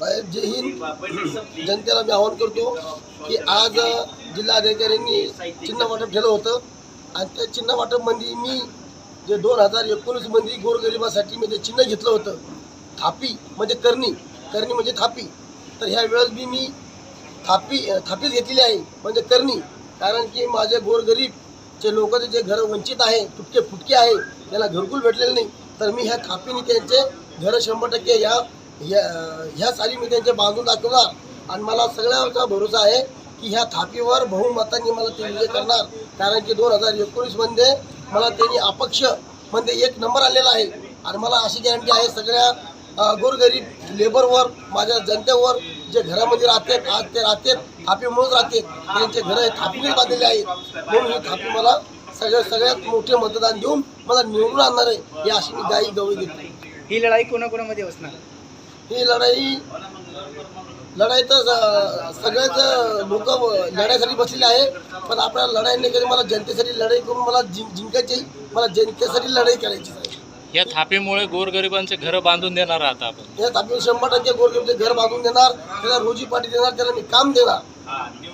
साहेब जय हिंद. जनतेला मी आवाहन करतो की आज जिल्हाधिकाऱ्यांनी चिन्ह वाटप ठेवलं होतं. आणि त्या चिन्ह वाटपमध्ये मी जे दोन हजार एकोणीसमध्ये गोरगरिबासाठी मी ते चिन्ह घेतलं होतं थापी म्हणजे करणी करणी म्हणजे थापी. तर ह्या वेळेस बी मी थापी थापीच घेतलेली आहे म्हणजे करणी. कारण की माझे गोरगरीबचे लोक जे घर वंचित आहे तुटके फुटके आहे त्याला घरकुल भेटलेलं नाही. तर मी ह्या थापीने त्यांचे घरं शंभर टक्के या ह्या ह्या साली मी त्यांचे बांधून दाखवणार आणि मला सगळ्यांचा भरोसा आहे की ह्या थापीवर बहुमतांनी मला ते विजय करणार. कारण की दोन हजार एकोणीसमध्ये मला त्यांनी अपक्ष म्हणजे एक नंबर आलेला आहे. आणि मला अशी गॅरंटी आहे सगळ्या गोरगरीब लेबरवर माझ्या जनतेवर जे घरामध्ये राहतात आज ते राहतात थापीमुळेच राहतात त्यांचे घरं हे थापीने बांधलेले आहेत. म्हणून ही थापी मला सगळ्या सगळ्यात मोठे मतदान देऊन मला निवडून आणणार आहे ही अशी मी गाई गवळी देते. ही लढाई कोणाकोणामध्ये असणार? ही लढाई लढाई तर स- सगळेच लोक लढाईसाठी बसलेले आहे. पण आपल्याला लढाई नाही मला जनतेसाठी लढाई करून मला जिं जिंकायची. मला जनतेसाठी लढाई करायची आहे. या थापीमुळे गोरगरिबांचे घरं बांधून देणार आहात आपण. या तापीवर शंभर टक्के गोरगरीबचे घर बांधून देणार त्याला रोजी पाठी देणार त्याला मी काम देणार.